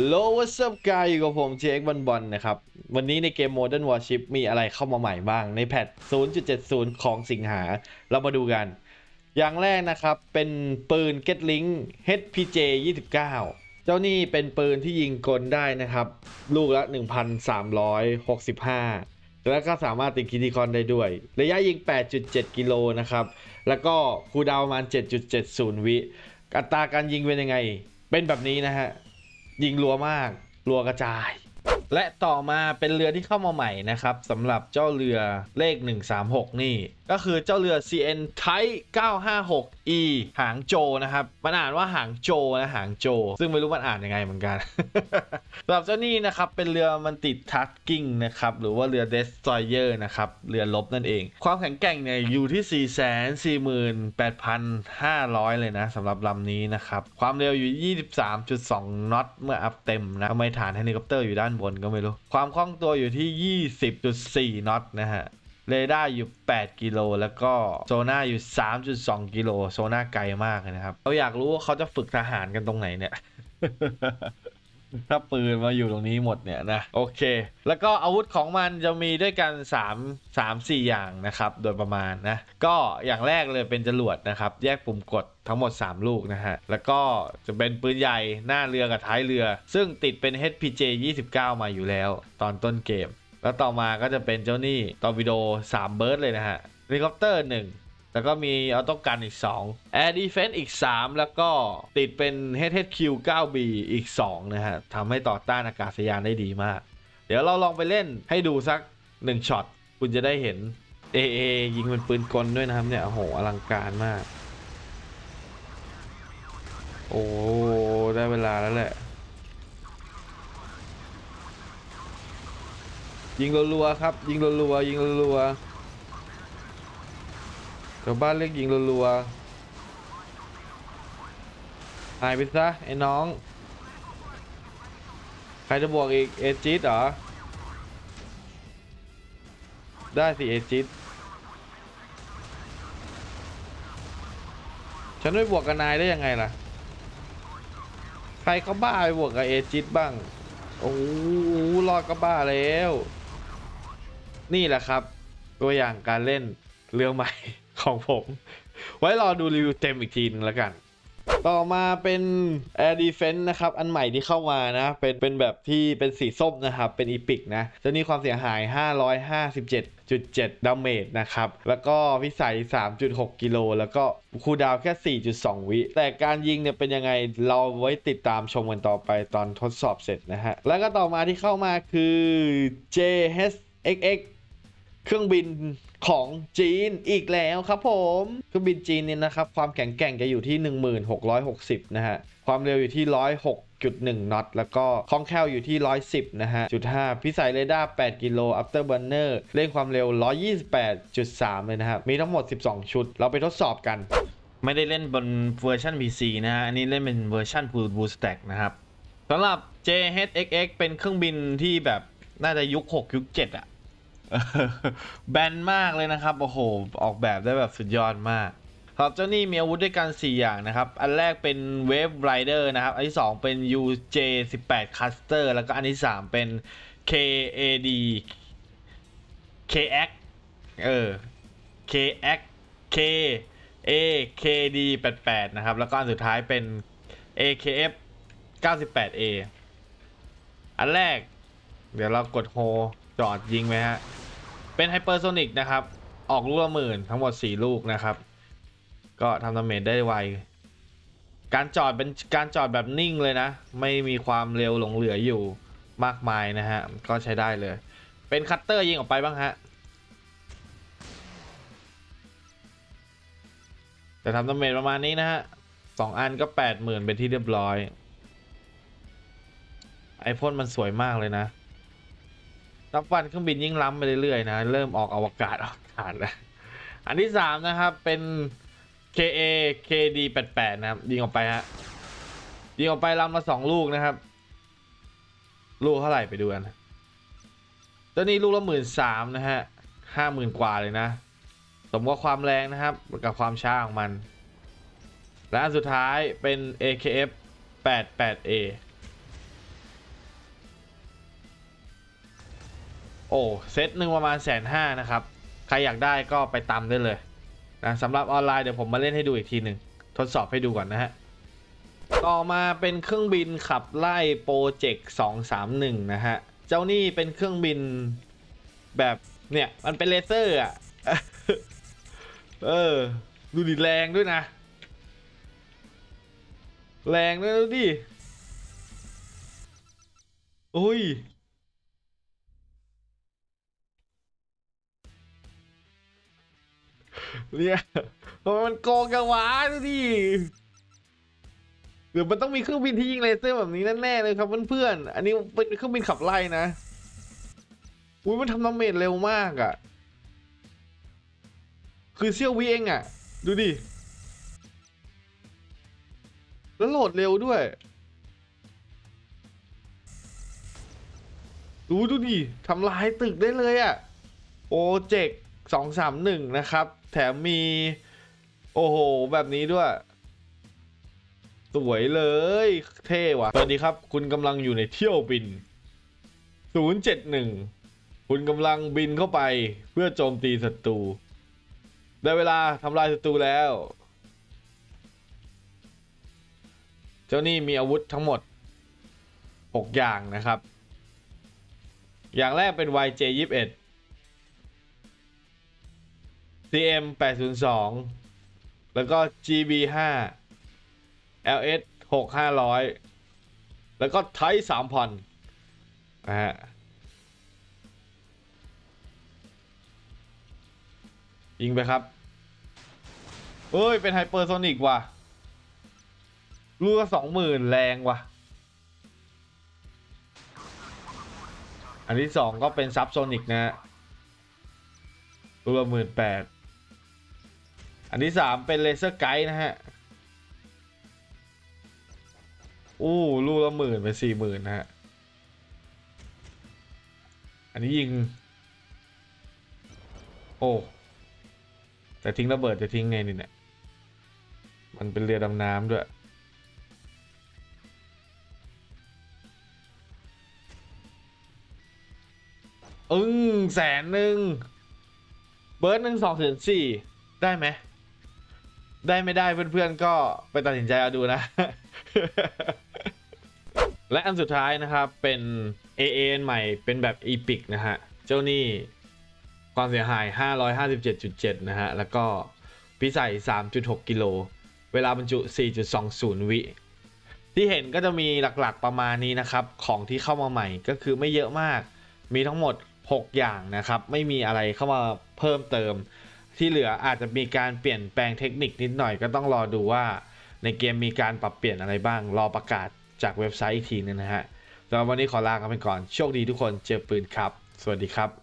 โลวัสบกายอยู่กับผม JX บอลบอลนะครับ วันนี้ในเกม Modern Warship มีอะไรเข้ามาใหม่บ้างในแพท 0.70 ของสิงหา เรามาดูกัน อย่างแรกนะครับ เป็นปืน Getlink HPJ 29 เจ้านี่เป็นปืนที่ยิงกลได้นะครับ ลูกละ 1,365 แล้วก็สามารถติดคิติคอนได้ด้วย ระยะยิง 8.7 กิโลนะครับ แล้วก็คูลดาวน์ประมาณ 7.70 วิอัตราการยิงเป็นยังไง เป็นแบบนี้นะฮะ ยิงรัวมาก รัวกระจาย และต่อมาเป็นเรือที่เข้ามาใหม่นะครับสำหรับเจ้าเรือเลข 136 นี่ก็คือเจ้าเรือ CN Type 956E หางโจนะครับ มันอ่านว่าหางโจนะหางโจ ซึ่งไม่รู้มันอ่านยังไงเหมือนกันสำหรับเจ้านี่นะครับ เป็นเรือมันติดทัสกิ้งนะครับ หรือว่าเรือ Destroyer นะครับ เรือลบนั่นเอง ความแข็งแกร่งเนี่ยอยู่ที่ 448,500 เลยนะสำหรับลำนี้นะครับ ความเร็วอยู่ 23.2 น็อตเมื่ออัพเต็มนะทำไมฐานเฮลิคอปเตอร์อยู่ด้านบนก็ไม่รู้ ความคล่องตัวอยู่ที่ 20.4 น็อตนะฮะ เรดาร์อยู่ 8 กิโลแล้วก็โซน่าอยู่ 3.2 กิโลโซน่าไกลมากเลยนะครับเราอยากรู้ว่าเขาจะฝึกทหารกันตรงไหนเนี่ย ถ้าปืนมาอยู่ตรงนี้หมดเนี่ยนะ โอเค แล้วก็อาวุธของมันจะมีด้วยกัน 3 3 4 อย่างนะครับ โดยประมาณนะ ก็อย่างแรกเลยเป็นจรวดนะครับ แยกปุ่มกดทั้งหมด 3 ลูกนะฮะ แล้วก็จะเป็นปืนใหญ่หน้าเรือกับท้ายเรือ ซึ่งติดเป็น HPJ 29 มาอยู่แล้ว ตอนต้นเกม แล้วต่อมาก็จะเป็นเจ้านี่ตอร์ปิโด3เบิร์ดเลยนะฮะเฮลิคอปเตอร์ 1 แล้วก็มีออโต้กันอีก2 Air Defense อีก 3 แล้วก็ติดเป็น HHQ 9B อีก 2 นะฮะทำให้ต่อต้านอากาศยานได้ดีมาก เดี๋ยวเราลองไปเล่นให้ดูสัก 1ช็อตคุณจะได้เห็น AA ยิงเป็นปืนกลด้วยนะครับเนี่ยโอ้โหอลังการมาก โอ้ได้เวลาแล้วแหละ ยิงรัวๆครับ ยิงรัวๆยิงรัวๆชาวบ้านเรียกยิงรัวๆหายไปซะไอ้น้อง ใครจะบวกอีกเอจิตเหรอ ได้สิเอจิตฉันไม่บวกกับนายได้ยังไงล่ะ ใครเขาบ้าไปบวกกับเอจิตบ้าง โอ้โหรอดก็บ้าแล้ว นี่แหละครับ ตัวอย่างการเล่นเรื่องใหม่ของผม ไว้รอดูรีวิวเต็มอีกทีนึงแล้วกัน ต่อมาเป็น Air Defense นะครับ อันใหม่ที่เข้ามานะ เป็นเป็นแบบที่เป็นสีส้มนะครับ เป็นอีพิกนะ จะมีความเสียหาย 557.7 ดาเมจนะครับ แล้วก็พิสัย 3.6 กิโล แล้วก็คูดาวแค่ 4.2 วิ แต่การยิงเนี่ยเป็นยังไงเราไว้ติดตามชมกันต่อไปตอนทดสอบเสร็จนะฮะ แล้วก็ต่อมาที่เข้ามาคือ JHXX เครื่องบินของจีนอีกแล้วครับผมเครื่องบินจีนเนี่ยนะครับ ความแข็งแกร่งจะอยู่ที่ 1660 นะฮะ ความเร็วอยู่ที่ 106.1 น็อต แล้วก็คล่องแคล่วอยู่ที่ 110 นะฮะจุด5พิสัยเรดาร์ 8 กิโล after burner เร่งความเร็ว 128.3 เลยนะครับ มีทั้งหมด 12 ชุด เราไปทดสอบกัน ไม่ได้เล่นบนเวอร์ชัน PC นะฮะ อันนี้เล่นเป็นเวอร์ชัน Full Boost Stack นะครับสำหรับ JHXX เป็นเครื่องบินที่แบบน่าจะยุค 6 ยุค 7อะ แบนมากเลยนะครับ โอ้โห ออกแบบได้แบบสุดยอดมากครับเจ้านี่มีอาวุธด้วยกัน 4 อย่างนะครับ อันแรกเป็น Wave Rider นะครับ อันที่ 2 เป็น UJ18 Caster แล้วก็อันที่ 3 เป็น KAD KX เออ KX K A KD 88นะครับ แล้วก็อันสุดท้ายเป็น AKF 98A อันแรก เดี๋ยวเรากดโฮจอดยิงไหมฮะ เป็นไฮเปอร์โซนิกนะครับ ออกลูกละหมื่นทั้งหมด 4 ลูกนะครับ ก็ทำดาเมจได้ไว การจอดเป็นการจอดแบบนิ่งเลยนะ ไม่มีความเร็วหลงเหลืออยู่มากมายนะฮะ ก็ใช้ได้เลย เป็นคัตเตอร์ยิงออกไปบ้างฮะจะทำดาเมจประมาณนี้นะฮะสองอันก็ 80,000 เป็นที่เรียบร้อย ไอพ่นมันสวยมากเลยนะ นับวันเครื่องบินยิ่งล้ำไปเรื่อยๆนะ เริ่มออกอวกาศออกอากาศแล้วอันที่สามนะครับเป็น KA KD 88นะครับ ยิงออกไปฮะยิงออกไปลำละสองลูกนะครับ ลูกเท่าไหร่ไปดูกันตัวนี้ลูกละหมื่นสามนะฮะห้าหมื่นกว่าเลยนะ สมกับความแรงนะครับ กับความช้าของมัน และอันสุดท้ายเป็น AKF 88A โอ้เซตหนึ่งประมาณแสนห้านะครับ ใครอยากได้ก็ไปตามได้เลยนะสำหรับออนไลน์เดี๋ยวผมมาเล่นให้ดูอีกทีหนึ่งทดสอบให้ดูก่อนนะฮะ ต่อมาเป็นเครื่องบินขับไล่โปรเจกต์231 นะฮะ เจ้านี่เป็นเครื่องบินแบบเนี่ย มันเป็นเลเซอร์อะ เออ ดูดิแรงด้วยนะ แรงด้วยดูดิโอ้ย เนี่ยทำไมมันโกงกันวะดูดิเดี๋ยวมันต้องมีเครื่องบินที่ยิงเลเซอร์แบบนี้แน่ๆเลยครับเพื่อนๆ อันนี้เป็นเครื่องบินขับไล่นะ อุ้ยมันทำดาเมจเร็วมากอะ่ะ คือเซี่ยววิเองอะ่ะ ดูดิ แล้วโหลดเร็วด้วย ดูดูดิทำลายตึกได้เลยอะ่ะโปรเจก สองสามหนึ่งนะครับ แถมมี โอ้โห แบบนี้ด้วย สวยเลย เท่ว่ะสวัสดีครับ คุณกำลังอยู่ในเที่ยวบิน 071 คุณกำลังบินเข้าไปเพื่อโจมตีศัตรู ได้เวลาทำลายศัตรูแล้ว เจ้านี่มีอาวุธทั้งหมด 6 อย่างนะครับ อย่างแรกเป็น YJ21 CM 802 แล้วก็ GB 5 LS 6 500 แล้วก็ไท3,000นะฮะยิงไปครับ เอ้ย เป็นไฮเปอร์โซนิกว่ะ ลูกละสองหมื่นแรงว่ะ อันที่สองก็เป็นซับโซนิกนะฮะลูกละหมื่นแปด อันที่สามเป็นเลเซอร์ไกด์นะฮะ อู้ลูกละหมื่นเป็นสี่หมื่นนะฮะ อันนี้ยิง โอ้ แต่ทิ้งระเบิดจะทิ้งไงนี่เนี่ย มันเป็นเรือดำน้ำด้วย อึ้งแสนหนึ่ง เบิร์ดหนึ่งสองถึงสี่ได้ไหม ได้ไม่ได้เพื่อนๆก็ไปตัดสินใจเอาดูนะ และอันสุดท้ายนะครับเป็น AA ใหม่เป็นแบบ Epic นะฮะ เจ้านี่ความเสียหาย 557.7 นะฮะ แล้วก็พิสัย 3.6 กิโล เวลาบรรจุ 4.20 วิ ที่เห็นก็จะมีหลักๆประมาณนี้นะครับ ของที่เข้ามาใหม่ก็คือไม่เยอะมาก มีทั้งหมด 6 อย่างนะครับ ไม่มีอะไรเข้ามาเพิ่มเติม ที่เหลืออาจจะมีการเปลี่ยนแปลงเทคนิคนิดหน่อยก็ต้องรอดูว่าในเกมมีการปรับเปลี่ยนอะไรบ้าง รอประกาศจากเว็บไซต์อีกทีนึงนะฮะสำหรับวันนี้ขอลากันไปก่อน โชคดีทุกคนเจอปืนครับ สวัสดีครับ